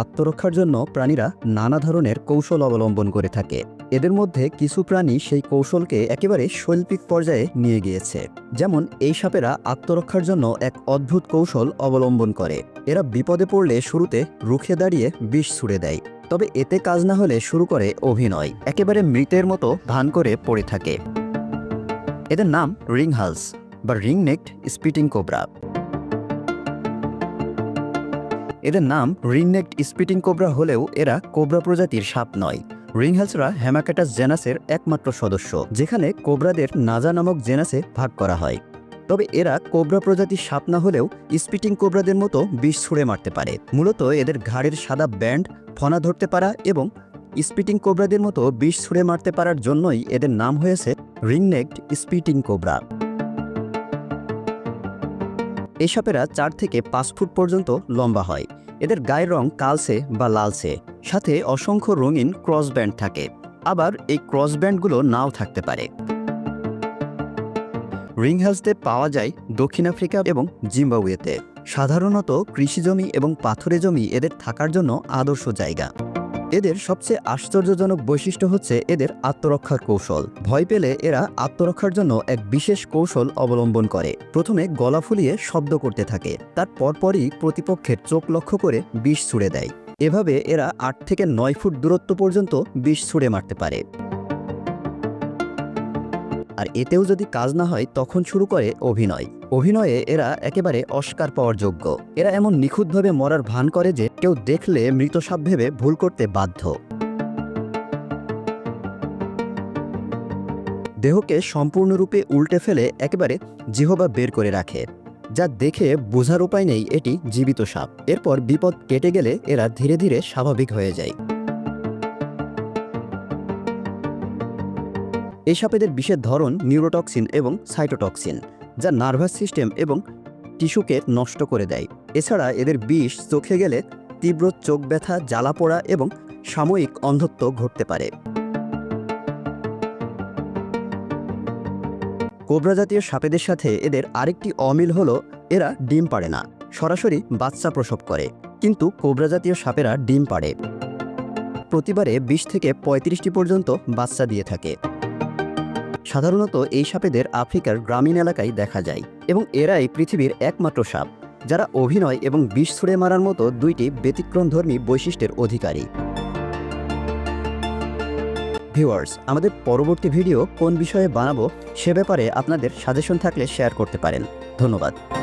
আত্মরক্ষার জন্য প্রাণীরা নানা ধরনের কৌশল অবলম্বন করে থাকে। এদের মধ্যে কিছু প্রাণী সেই কৌশলকে একেবারে শৈল্পিক পর্যায়ে নিয়ে গিয়েছে। যেমন, এই সাপেরা আত্মরক্ষার জন্য এক অদ্ভুত কৌশল অবলম্বন করে। এরা বিপদে পড়লে শুরুতে রুখে দাঁড়িয়ে বিষ ছুড়ে দেয়। তবে এতে কাজ না হলে শুরু করে অভিনয়। একেবারে মৃতের মতো ভান করে পড়ে থাকে। এদের নাম রিংহালস বা রিং নেকড স্পিটিং কোবরা। এদের নাম রিংনেকড স্পিটিং কোবরা হলেও এরা কোবরা প্রজাতির সাপ নয়। রিংহেলসরা হ্যামাকাটাস জেনাসের একমাত্র সদস্য, যেখানে কোবরাদের নাজা নামক জেনাসে ভাগ করা হয়। তবে এরা কোবরা প্রজাতির সাপ না হলেও স্পিটিং কোবরাদের মতো বিষ ছুঁড়ে মারতে পারে। মূলত এদের ঘাড়ের সাদা ব্যান্ড, ফনা ধরতে পারা এবং স্পিটিং কোবরাদের মতো বিষ ছুঁড়ে মারতে পারার জন্যই এদের নাম হয়েছে রিংনেকড স্পিটিং কোবরা। এই সাপেরা চার থেকে পাঁচ ফুট পর্যন্ত লম্বা হয়। এদের গায়ের রং কালসে বা লালসে সাথে অসংখ্য রঙিন ক্রস ব্যান্ড থাকে। আবার এই ক্রস ব্যান্ডগুলো নাও থাকতে পারে। রিংহাউসতে পাওয়া যায় দক্ষিণ আফ্রিকা এবং জিম্বাবুয়েতে। সাধারণত কৃষিজমি এবং পাথরে জমি এদের থাকার জন্য আদর্শ জায়গা। এদের সবচেয়ে আশ্চর্যজনক বৈশিষ্ট্য হচ্ছে এদের আত্মরক্ষার কৌশল। ভয় পেলে এরা আত্মরক্ষার জন্য এক বিশেষ কৌশল অবলম্বন করে। প্রথমে গলা ফুলিয়ে শব্দ করতে থাকে। তার পরপরই প্রতিপক্ষের চোখ লক্ষ্য করে বিষ ছুড়ে দেয়। এভাবে এরা আট থেকে নয় ফুট দূরত্ব পর্যন্ত বিষ ছুড়ে মারতে পারে। আর এতেও যদি কাজ না হয়, তখন শুরু করে অভিনয়। অভিনয়ে এরা একেবারে অস্কার পাওয়ার যোগ্য। এরা এমন নিখুঁতভাবে মরার ভান করে যে কেউ দেখলে মৃত সাপ ভেবে ভুল করতে বাধ্য। দেহকে সম্পূর্ণরূপে উল্টে ফেলে একেবারে জিহবা বের করে রাখে, যা দেখে বোঝার উপায় নেই এটি জীবিত সাপ। এরপর বিপদ কেটে গেলে এরা ধীরে ধীরে স্বাভাবিক হয়ে যায়। এই সাপেদের বিষের ধরন নিউরোটক্সিন এবং সাইটোটক্সিন। যা নার্ভাস সিস্টেম এবং টিস্যুকে নষ্ট করে দেয়। এছাড়া এদের বিষ চোখে গেলে তীব্র চোখ ব্যথা, জ্বালা পোড়া এবং সাময়িক অন্ধত্ব ঘটতে পারে। কোবরা জাতীয় সাপেদের সাথে এদের আরেকটি অমিল হলো, এরা ডিম পাড়ে না, সরাসরি বাচ্চা প্রসব করে। কিন্তু কোবরা জাতীয় সাপেরা ডিম পাড়ে। প্রতিবারে বিশ থেকে পঁয়ত্রিশটি পর্যন্ত বাচ্চা দিয়ে থাকে। সাধারণত এই সাপেদের আফ্রিকার গ্রামীণ এলাকায় দেখা যায়, এবং এরাই পৃথিবীর একমাত্র সাপ, যারা অভিনয় এবং বিষ ছুড়ে মারার মতো দুইটি ব্যতিক্রমধর্মী বৈশিষ্ট্যের অধিকারী। ভিউয়ার্স, আমাদের পরবর্তী ভিডিও কোন বিষয়ে বানাবো সে ব্যাপারে আপনাদের সাজেশন থাকলে শেয়ার করতে পারেন। ধন্যবাদ।